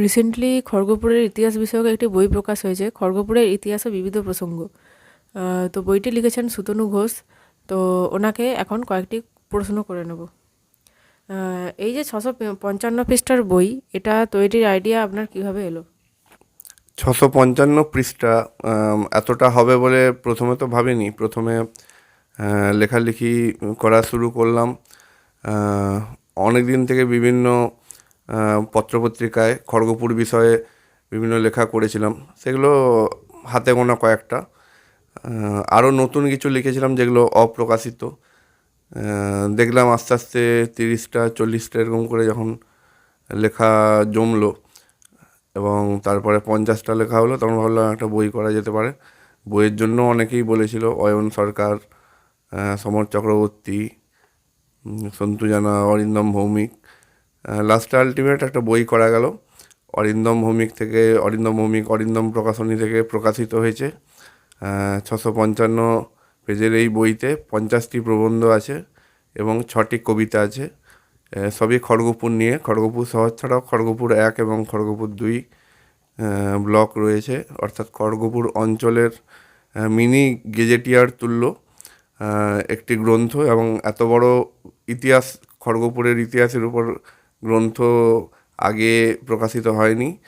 Recently খড়গপুরের ইতিহাস বিষয়ক একটি বই প্রকাশ হয়েছে। খড়গপুরের ইতিহাস ও বিবিধ প্রসঙ্গ। তো বইটি লিখেছেন সুতনু ঘোষ। তো ওনাকে এখন কয়েকটি প্রশ্ন করে নেব। এই যে ছশো পঞ্চান্ন পৃষ্ঠার বই, এটা তৈরির আইডিয়া আপনার কীভাবে এলো? ছশো পঞ্চান্ন পৃষ্ঠা এতটা হবে বলে প্রথমে তো ভাবিনি। প্রথমে লেখালেখি করা শুরু করলাম। অনেক দিন থেকে বিভিন্ন পত্রপত্রিকায়, খড়গপুর বিষয়ে বিভিন্ন লেখা করেছিলাম। সেগুলো হাতে গোনা কয়েকটা। আরও নতুন কিছু লিখেছিলাম যেগুলো অপ্রকাশিত। দেখলাম আস্তে আস্তে তিরিশটা, চল্লিশটা এরকম করে যখন লেখা জমলো এবং তারপরে পঞ্চাশটা লেখা হলো, তখন ভাবলাম একটা বই করা যেতে পারে। বইয়ের জন্য অনেকেই বলেছিল, অয়ন সরকার সমর চক্রবর্তী সন্তু জানা, অরিন্দম ভৌমিক লাস্টে আলটিমেট একটা বই করা গেল। অরিন্দম ভৌমিক থেকে, অরিন্দম ভৌমিক, অরিন্দম প্রকাশনী থেকে প্রকাশিত হয়েছে। ছশো পঞ্চান্ন পেজের এই বইতে পঞ্চাশটি প্রবন্ধ আছে এবং ছটি কবিতা আছে। সবই খড়গপুর নিয়ে। খড়গপুর শহর ছাড়াও খড়গপুর এক এবং খড়গপুর দুই ব্লক রয়েছে। অর্থাৎ খড়গপুর অঞ্চলের মিনি গেজেটিয়ার তুল্য একটি গ্রন্থ এবং এত বড় ইতিহাস খড়গপুরের ইতিহাসের উপর গ্রন্থ আগে প্রকাশিত হয়নি।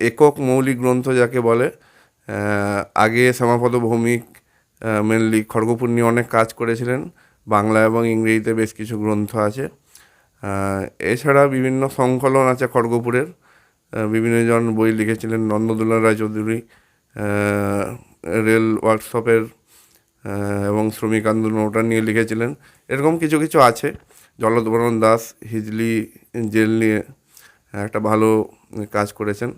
একক মৌলিক গ্রন্থ যাকে বলে আগে শ্যামাপদ ভৌমিক মেনলি খড়গপুর নিয়ে অনেক কাজ করেছিলেন। বাংলা এবং ইংরেজিতে বেশ কিছু গ্রন্থ আছে। এছাড়া বিভিন্ন সংকলন আছে খড়গপুরের। আহ, বিভিন্ন জন বই লিখেছিলেন নন্দদুলাল রায়চৌধুরী রেল ওয়ার্কশপের এবং শ্রমিক আন্দোলন ওটা নিয়ে লিখেছিলেন। এরকম কিছু কিছু আছে। জলদবরণ দাস হিজলি জেল নিয়ে একটা ভালো কাজ করেছেন।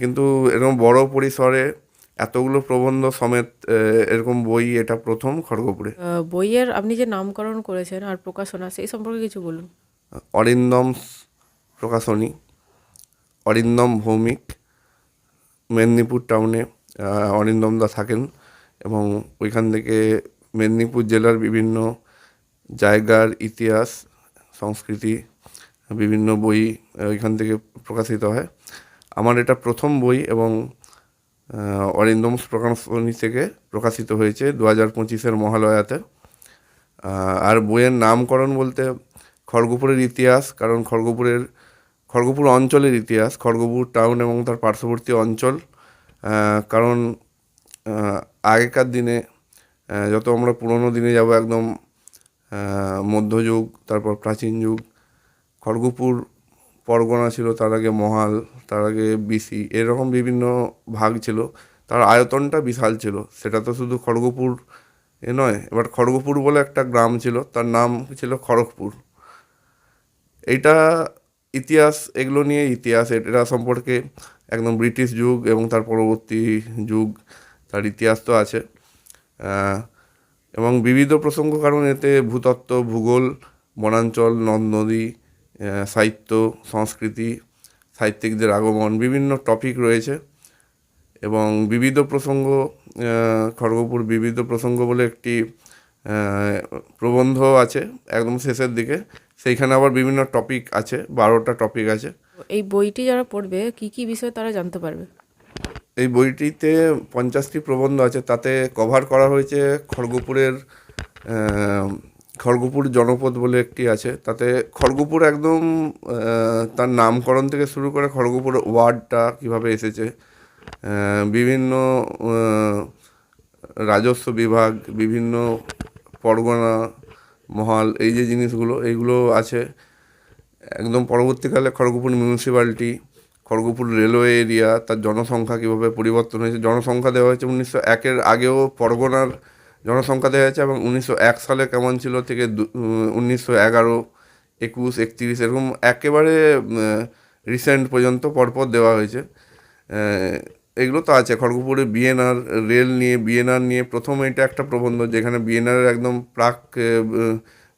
কিন্তু এরকম বড় পরিসরে এতগুলো প্রবন্ধ সমেত এরকম বই এটা প্রথম খড়গপুরে? বইয়ের আপনি যে নামকরণ করেছেন আর প্রকাশনা সেই সম্পর্কে কিছু বলুন। অরিন্দম প্রকাশনী অরিন্দম ভৌমিক মেদিনীপুর টাউনে আহ, অরিন্দম দা থাকেন এবং ওইখান থেকে মেদিনীপুর জেলার বিভিন্ন জায়গার ইতিহাস সংস্কৃতি বিভিন্ন বই ওইখান থেকে প্রকাশিত হয়। আমার এটা প্রথম বই এবং আহ, অরিন্দম প্রকাশনী থেকে প্রকাশিত হয়েছে দু হাজার পঁচিশের মহালয়াতে। আর বইয়ের নামকরণ বলতে খড়গপুরের ইতিহাস কারণ খড়গপুরের খড়গপুর অঞ্চলের ইতিহাস খড়গপুর টাউন এবং তার পার্শ্ববর্তী অঞ্চল। কারণ আগেকার দিনে যত আমরা পুরনো দিনে যাব একদম মধ্যযুগ, তারপর প্রাচীন যুগ, খড়গপুর পরগনা ছিল তার আগে মহাল, তার আগে বিসি, এরকম বিভিন্ন ভাগ ছিল। তার আয়তনটা বিশাল ছিল। সেটা তো শুধু খড়গপুর এ নয়, এবার খড়গপুর বলে একটা গ্রাম ছিল, তার নাম ছিল খড়গপুর। এইটা ইতিহাস, এগুলো নিয়ে ইতিহাস। এটা সম্পর্কে একদম ব্রিটিশ যুগ এবং তার পরবর্তী যুগ, তার ইতিহাস তো আছে। এবং বিবিধ প্রসঙ্গ কারণ এতে ভূতত্ত্ব, ভূগোল, বনাঞ্চল, নদ, নদী সাহিত্য, সংস্কৃতি, সাহিত্যিকদের আগমন বিভিন্ন টপিক রয়েছে এবং বিবিধ প্রসঙ্গ খড়গপুর বিবিধ প্রসঙ্গ বলে একটি প্রবন্ধ আছে একদম শেষের দিকে। সেইখানে আবার বিভিন্ন টপিক আছে, বারোটা টপিক আছে। এই বইটি যারা পড়বে, কি কি বিষয়ে তারা জানতে পারবে? এই বইটিতে পঞ্চাশটি প্রবন্ধ আছে, তাতে কভার করা হয়েছে খড়গপুরের খড়গপুর জনপদ বলে একটি আছে। তাতে খড়গপুর একদম তার নামকরণ থেকে শুরু করে খড়গপুর ওয়ার্ডটা কীভাবে এসেছে বিভিন্ন রাজস্ব বিভাগ, বিভিন্ন পরগনা মহাল, এই যে জিনিসগুলো, এইগুলো আছে। একদম পরবর্তীকালে Kharagpur municipality Kharagpur railway area, তার জনসংখ্যা কীভাবে পরিবর্তন হয়েছে? জনসংখ্যা দেওয়া হয়েছে উনিশশো একের আগেও পরগনার জনসংখ্যা দেওয়া হয়েছে এবং উনিশশো এক সালে কেমন ছিল থেকে উনিশশো এগারো, একুশ, একত্রিশ, এরকম একেবারে রিসেন্ট পর্যন্ত পরপর দেওয়া হয়েছে। এগুলো তো আছে। খড়গপুরে বিএনআর রেল নিয়ে বিএনআর নিয়ে প্রথম এটা একটা প্রবন্ধ যেখানে বিএনআরের একদম প্রাক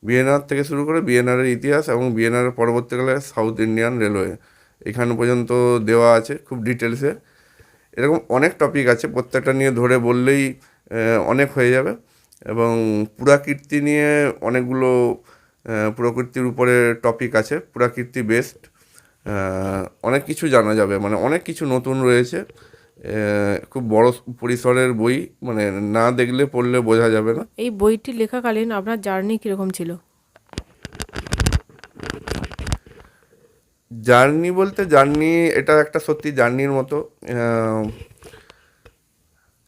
বিএনআর থেকে শুরু করে বিএনআরের ইতিহাস এবং বিএনআরের পরবর্তীকালে সাউথ ইন্ডিয়ান রেলওয়ে এখানে পর্যন্ত দেওয়া আছে খুব ডিটেলসে। এরকম অনেক টপিক আছে, প্রত্যেকটা নিয়ে ধরে বললেই অনেক হয়ে যাবে। এবং পুরাকীর্তি নিয়ে অনেকগুলো পুরাকীর্তির উপরে টপিক আছে, পুরাকীর্তি বেস্ট অনেক কিছু জানা যাবে মানে অনেক কিছু নতুন রয়েছে। খুব বড় পরিসরের বই মানে না দেখলে পড়লে বোঝা যাবে না। এই বইটি লেখাকালীন আপনার জার্নি কীরকম ছিল? জার্নি বলতে জার্নি, এটা একটা সত্যি জার্নির মতো।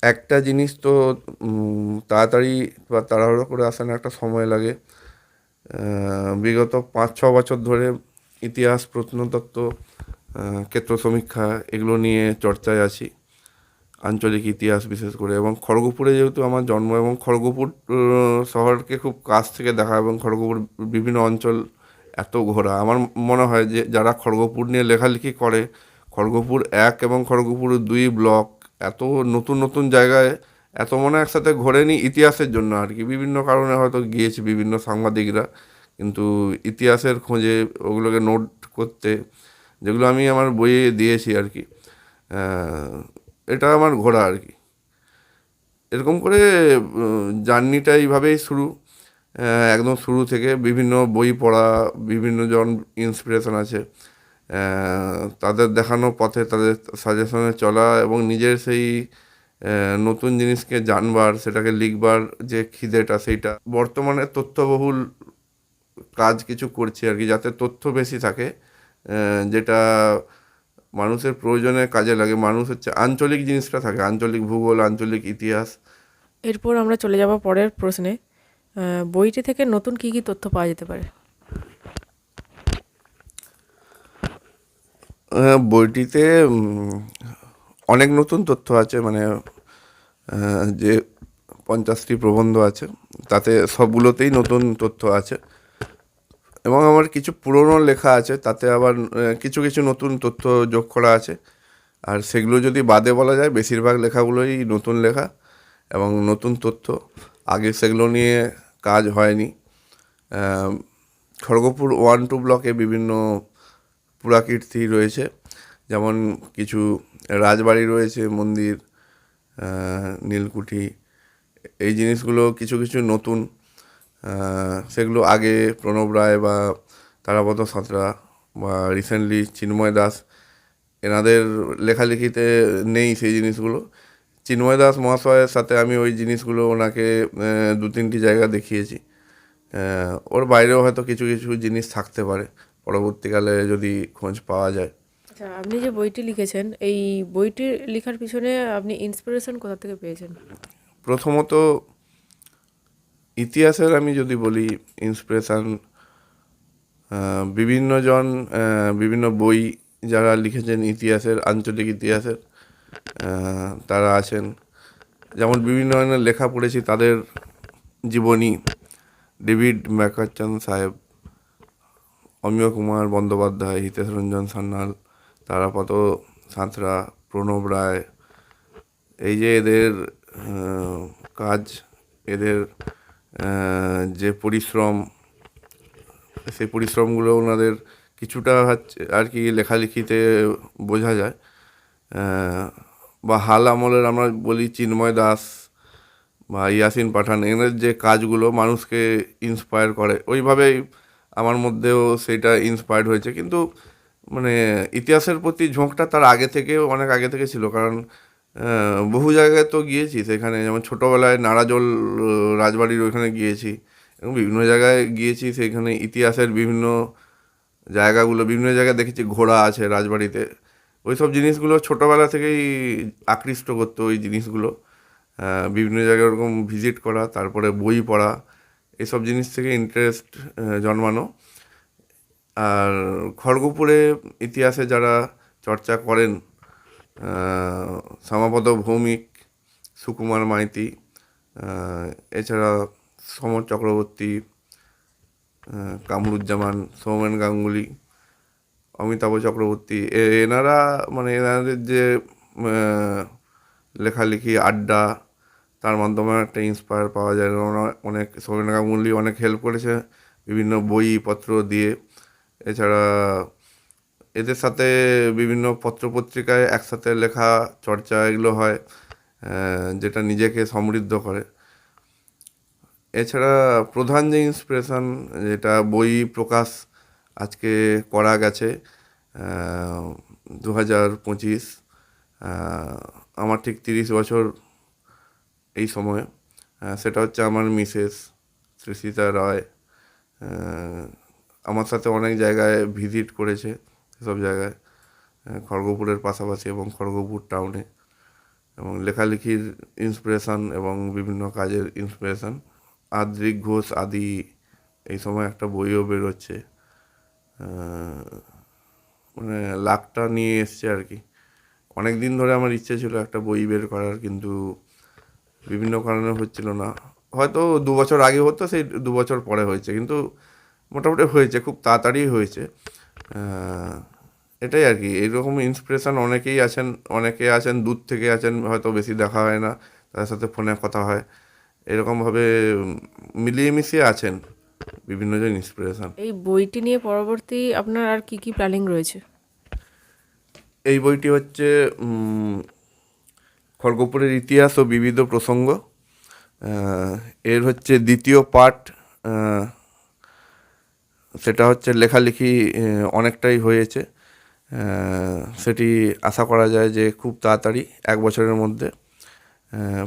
একটা জিনিস তো তাড়াতাড়ি বা তাড়াহুড়ো করে আসে না একটা সময় লাগে। বিগত পাঁচ, ছ বছর ধরে ইতিহাস, প্রত্নতত্ত্ব ক্ষেত্র সমীক্ষা এগুলো নিয়ে চর্চায় আছি। আঞ্চলিক ইতিহাস বিশেষ করে এবং খড়গপুরে যেহেতু আমার জন্ম এবং খড়গপুর শহরকে খুব কাছ থেকে দেখা এবং খড়গপুর বিভিন্ন অঞ্চল এত ঘোরা। আমার মনে হয় যে যারা খড়গপুর নিয়ে লেখালেখি করে, খড়গপুর এক এবং খড়গপুর দুই ব্লক এত নতুন নতুন জায়গায় এত মনে একসাথে ঘোরেনি ইতিহাসের জন্য আর কি। বিভিন্ন কারণে হয়তো গিয়েছে বিভিন্ন সাংবাদিকরা, কিন্তু ইতিহাসের খোঁজে ওগুলোকে নোট করতে, যেগুলো আমি আমার বইয়ে দিয়েছি আর কি এটা আমার ঘোরা আর কি। এরকম করে জার্নিটা এইভাবেই শুরু। একদম শুরু থেকে বিভিন্ন বই পড়া, বিভিন্ন জন ইন্সপিরেশন আছে। তাদের দেখানো পথে, তাদের সাজেশনে চলা এবং নিজের সেই নতুন জিনিসকে জানবার, সেটাকে লিখবার যে খিদেটা, সেইটা। বর্তমানে তথ্যবহুল কাজ কিছু করছি আর কি, যাতে তথ্য বেশি থাকে যেটা মানুষের প্রয়োজনে কাজে লাগে। মানুষ হচ্ছে আঞ্চলিক জিনিসটা থাকে, আঞ্চলিক ভূগোল, আঞ্চলিক ইতিহাস। এরপর আমরা চলে যাব পরের প্রশ্নে। বইটি থেকে নতুন কী কী তথ্য পাওয়া যেতে পারে? বইটিতে অনেক নতুন তথ্য আছে মানে যে পঞ্চাশটি প্রবন্ধ আছে, তাতে সবগুলোতেই নতুন তথ্য আছে। এবং আমার কিছু পুরনো লেখা আছে, তাতে আবার কিছু কিছু নতুন তথ্য যোগ করা আছে। আর সেগুলো যদি বাদে বলা যায়, বেশিরভাগ লেখাগুলোই নতুন লেখা এবং নতুন তথ্য। আগে সেগুলো নিয়ে কাজ হয়নি। খড়গপুর ওয়ান টু ব্লকে বিভিন্ন পুরাকীর্তি রয়েছে। যেমন কিছু রাজবাড়ি রয়েছে, মন্দির নীলকুঠি, এই জিনিসগুলো কিছু কিছু নতুন। সেগুলো আগে প্রণব রায় বা তারাপদ সাঁতরা বা রিসেন্টলি চিন্ময় দাস, এনাদের লেখালেখিতে নেই সেই জিনিসগুলো। চিন্ময় দাস মহাশয়ের সাথে আমি ওই জিনিসগুলো ওনাকে দু তিনটি জায়গা দেখিয়েছি। ওর বাইরেও হয়তো কিছু কিছু জিনিস থাকতে পারে পরবর্তীকালে যদি খোঁজ পাওয়া যায়। আচ্ছা আপনি যে বইটি লিখেছেন এই বইটি লেখার পিছনে আপনি ইন্সপিরেশন কোথা থেকে পেয়েছেন? প্রথমত ইতিহাসের আমি যদি বলি ইন্সপিরেশান বিভিন্ন জন বিভিন্ন বই যারা লিখেছেন ইতিহাসের আঞ্চলিক ইতিহাসের তারা আছেন। যেমন বিভিন্ন ধরনের লেখা পড়েছি, তাদের জীবনী ডেভিড ম্যাকারচন সাহেব, অমিয় কুমার বন্দ্যোপাধ্যায়, হিতেশ রঞ্জন সান্যাল তারাপদ সাঁতরা, প্রণব রায়, এই যে এদের কাজ, এদের যে পরিশ্রম, সেই পরিশ্রমগুলো ওনাদের কিছুটা হচ্ছে আর কি লেখালেখিতে বোঝা যায়। বা হাল আমলের আমরা বলি চিন্ময় দাস বা ইয়াসিন পাঠান, এদের যে কাজগুলো মানুষকে ইন্সপায়ার করে, ওইভাবেই আমার মধ্যেও সেটা ইন্সপায়ার্ড হয়েছে। কিন্তু মানে ইতিহাসের প্রতি ঝোঁকটা তার আগে থেকেও অনেক আগে থেকে ছিল। কারণ বহু জায়গায় তো গিয়েছি, সেখানে যেমন ছোটোবেলায় নারাজল রাজবাড়ির ওইখানে গিয়েছি, এবং বিভিন্ন জায়গায় গিয়েছি, সেখানে ইতিহাসের বিভিন্ন জায়গাগুলো, বিভিন্ন জায়গায় দেখেছি, ঘোড়া আছে রাজবাড়িতে। ওই সব জিনিসগুলো ছোটোবেলা থেকেই আকৃষ্ট করতো ওই জিনিসগুলো। বিভিন্ন জায়গায় ওরকম ভিজিট করা, তারপরে বই পড়া, এসব জিনিস থেকে ইন্টারেস্ট জন্মানো। আর খড়গপুরে ইতিহাসে যারা চর্চা করেন শ্যামাপদ ভৌমিক, সুকুমার মাইতি এছাড়া সমর চক্রবর্তী কামরুজ্জামান, সৌমেন গাঙ্গুলি অমিতাভ চক্রবর্তী। এনারা মানে এনাদের যে লেখালেখি, আড্ডা, তার মাধ্যমে একটা ইন্সপায়ার পাওয়া যায়। অনেক, সৌমেন গাঙ্গুলি অনেক হেল্প করেছে বিভিন্ন বইপত্র দিয়ে। এছাড়া এদের সাথে বিভিন্ন পত্রপত্রিকায় একসাথে লেখা, চর্চা এগুলো হয় যেটা নিজেকে সমৃদ্ধ করে। এছাড়া প্রধান যে ইন্সপিরেশন যেটা বই প্রকাশ আজকে করা গেছে দু হাজার পঁচিশ আমার ঠিক তিরিশ বছর এই সময়ে সেটা হচ্ছে আমার মিসেস শ্রীসীতা রায় আমার সাথে অনেক জায়গায় ভিজিট করেছে, সব জায়গায় খড়গপুরের পাশাপাশি এবং খড়গপুর টাউনে, এবং লেখালেখির ইন্সপিরেশান এবং বিভিন্ন কাজের ইন্সপিরেশান আদ্রিক ঘোষ আদি, এই সময় একটা বইও বেরোচ্ছে। মানে লাখটা নিয়ে এসছে আর কি। অনেক দিন ধরে আমার ইচ্ছে ছিল একটা বই বের করার, কিন্তু বিভিন্ন কারণে হচ্ছিল না। হয়তো দু বছর আগে হতো, সেই দু বছর পরে হয়েছে, কিন্তু মোটামুটি হয়েছে, খুব তাড়াতাড়ি হয়েছে। এটাই আর কি এইরকম ইন্সপিরেশান অনেকেই আছেন, অনেকে আছেন, দূর থেকে আছেন, হয়তো বেশি দেখা হয় না তাদের সাথে ফোনে কথা হয়। এরকমভাবে মিলিয়ে মিশিয়ে আছেন। বিভিন্নজন ইন্সপিরেশন এই বইটি নিয়ে পরবর্তী আপনার আর কি কি প্ল্যানিং রয়েছে? এই বইটি হচ্ছে খড়গপুরের ইতিহাস ও বিবিধ প্রসঙ্গ। এর হচ্ছে দ্বিতীয় পার্ট সেটা হচ্ছে লেখালেখি অনেকটাই হয়েছে। সেটি আশা করা যায় যে খুব তাড়াতাড়ি এক বছরের মধ্যে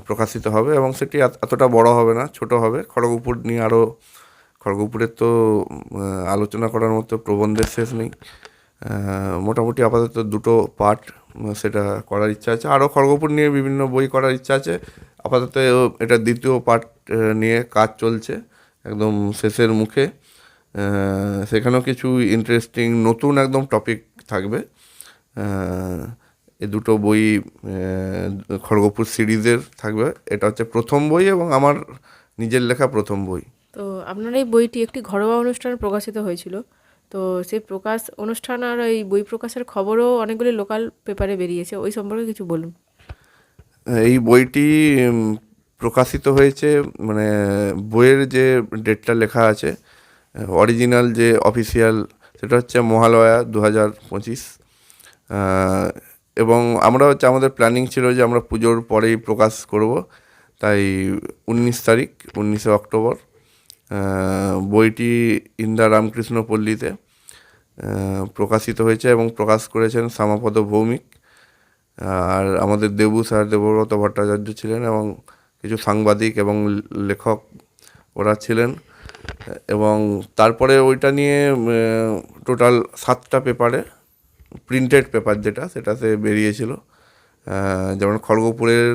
প্রকাশিত হবে এবং সেটি এতটা বড় হবে না ছোট হবে। খড়গপুর নিয়ে আরও খড়গপুরের তো আলোচনা করার মতো প্রবন্ধের শেষ নেই। মোটামুটি আপাতত দুটো পার্ট সেটা করার ইচ্ছা আছে। আরও খড়গপুর নিয়ে বিভিন্ন বই করার ইচ্ছা আছে। আপাতত এটা দ্বিতীয় পার্ট নিয়ে কাজ চলছে একদম শেষের মুখে। সেখানেও কিছু ইন্টারেস্টিং নতুন একদম টপিক থাকবে। এই দুটো বই খড়গপুর সিরিজের থাকবে। এটা হচ্ছে প্রথম বই এবং আমার নিজের লেখা প্রথম বই। তো আপনার এই বইটি একটি ঘরোয়া অনুষ্ঠানে প্রকাশিত হয়েছিল। তো সেই প্রকাশ অনুষ্ঠান আর এই বই প্রকাশের খবরও অনেকগুলি লোকাল পেপারে বেরিয়েছে। ওই সম্পর্কে কিছু বলুন। এই বইটি প্রকাশিত হয়েছে মানে বইয়ের যে ডেটটা লেখা আছে অরিজিনাল যে অফিসিয়াল সেটা হচ্ছে মহালয়া দু হাজার পঁচিশ এবং আমরা হচ্ছে, আমাদের প্ল্যানিং ছিল যে আমরা পুজোর পরেই প্রকাশ করব, তাই উনিশ তারিখ, উনিশে অক্টোবর। বইটি ইন্দা রামকৃষ্ণ পল্লীতে প্রকাশিত হয়েছে এবং প্রকাশ করেছেন শ্যামাপদ ভৌমিক। আর আমাদের দেবু স্যার দেবব্রত ভট্টাচার্য ছিলেন এবং কিছু সাংবাদিক এবং লেখক ওরা ছিলেন। এবং তারপরে ওইটা নিয়ে টোটাল সাতটা পেপারে, প্রিন্টেড পেপার যেটা, সেটাতে বেরিয়েছিল। যেমন খড়গপুরের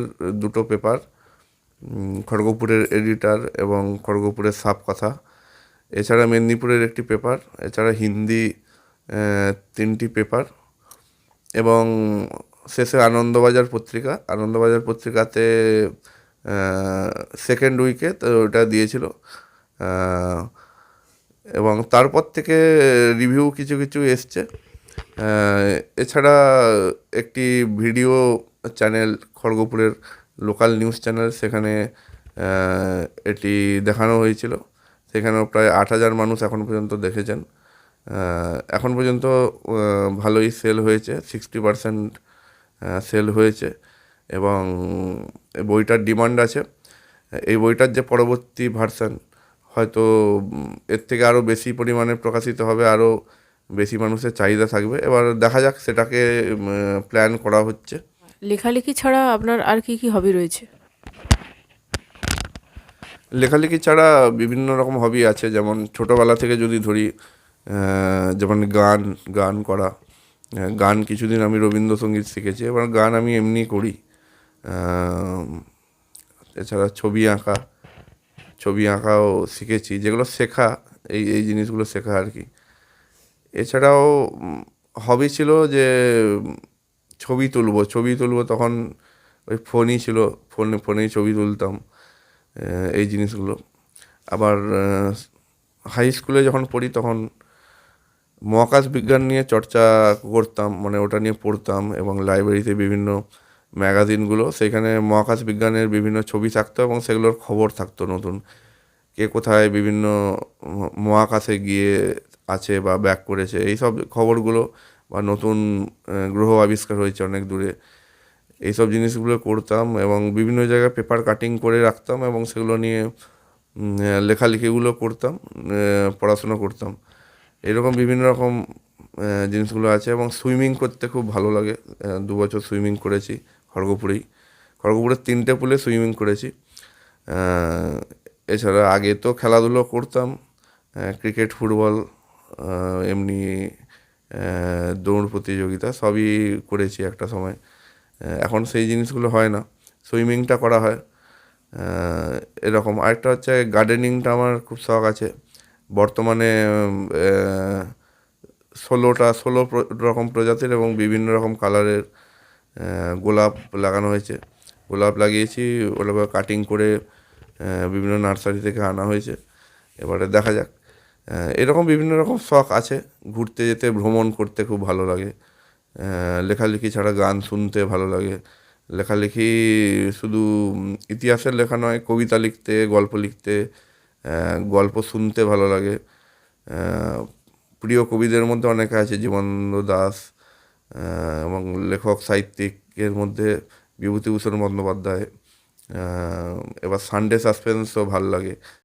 দুটো পেপার খড়গপুরের এডিটার এবং খড়গপুরের সাপ কথা এছাড়া মেদিনীপুরের একটি পেপার এছাড়া হিন্দি তিনটি পেপার এবং শেষে আনন্দবাজার পত্রিকা। আনন্দবাজার পত্রিকাতে সেকেন্ড উইকে তো ওটা দিয়েছিল। এবং তারপর থেকে রিভিউ কিছু কিছু এসছে। এছাড়া একটি ভিডিও চ্যানেল খড়গপুরের লোকাল নিউজ চ্যানেল, সেখানে এটি দেখানো হয়েছিল। সেখানেও প্রায় আট হাজার মানুষ এখন পর্যন্ত দেখেছেন। এখন পর্যন্ত ভালোই সেল হয়েছে, সিক্সটি পারসেন্ট সেল হয়েছে এবং বইটার ডিমান্ড আছে। এই বইটার যে পরবর্তী ভার্সান, হয়তো এর থেকে আরও বেশি পরিমাণে প্রকাশিত হবে আরও বেশি মানুষের চাহিদা থাকবে। এবার দেখা যাক সেটাকে প্ল্যান করা হচ্ছে। লেখালেখি ছাড়া আপনার আর কি কি হবি রয়েছে? লেখালেখি ছাড়া বিভিন্ন রকম হবি আছে, যেমন ছোটোবেলা থেকে যদি ধরি যেমন গান গান করা গান কিছুদিন আমি রবীন্দ্রসঙ্গীত শিখেছি, এবার গান আমি এমনি করি এছাড়া ছবি আঁকা, ছবি আঁকাও শিখেছি, যেগুলো শেখা, এই এই জিনিসগুলো শেখা আর কি। এছাড়াও হবি ছিল যে ছবি তুলবো ছবি তুলবো তখন ওই ফোনই ছিল, ফোনে, ফোনেই ছবি তুলতাম এই জিনিসগুলো। আবার হাই স্কুলে যখন পড়ি তখন মহাকাশ বিজ্ঞান নিয়ে চর্চা করতাম মানে ওটা নিয়ে পড়তাম এবং লাইব্রেরিতে বিভিন্ন ম্যাগাজিনগুলো সেখানে মহাকাশ বিজ্ঞানের বিভিন্ন ছবি থাকতো এবং সেগুলোর খবর থাকতো নতুন। কে কোথায় বিভিন্ন মহাকাশে গিয়ে আছে বা ব্যাক করেছে এই সব খবরগুলো বা নতুন গ্রহ আবিষ্কার হয়েছে অনেক দূরে। এইসব জিনিসগুলো করতাম এবং বিভিন্ন জায়গায় পেপার কাটিং করে রাখতাম এবং সেগুলো নিয়ে লেখালেখিগুলো করতাম পড়াশোনা করতাম। এরকম বিভিন্ন রকম জিনিসগুলো আছে এবং সুইমিং করতে খুব ভালো লাগে। দু বছর সুইমিং করেছি খড়গপুরেই। খড়গপুরের তিনটে পুলে সুইমিং করেছি। এছাড়া আগে তো খেলাধুলো করতাম ক্রিকেট, ফুটবল এমনি দৌড় প্রতিযোগিতা সবই করেছি একটা সময়। এখন সেই জিনিসগুলো হয় না। সুইমিংটা করা হয়। এরকম। আরেকটা হচ্ছে গার্ডেনিংটা আমার খুব শখ আছে। বর্তমানে ষোলোটা ষোলো রকম প্রজাতির এবং বিভিন্ন রকম কালারের গোলাপ লাগানো হয়েছে। গোলাপ লাগিয়েছি ওগুলো কাটিং করে বিভিন্ন নার্সারি থেকে আনা হয়েছে। এবারে দেখা যাক। এরকম বিভিন্ন রকম শখ আছে। ঘুরতে যেতে, ভ্রমণ করতে খুব ভালো লাগে। লেখালেখি ছাড়া গান শুনতে ভালো লাগে। লেখালেখি শুধু ইতিহাসের লেখা নয়, কবিতা লিখতে, গল্প লিখতে গল্প শুনতে ভালো লাগে। প্রিয় কবিদের মধ্যে অনেকে আছে জীবনানন্দ দাস এবং লেখক সাহিত্যিকের মধ্যে বিভূতিভূষণ বন্দ্যোপাধ্যায়। এবার সানডে সাসপেন্সও ভালো লাগে।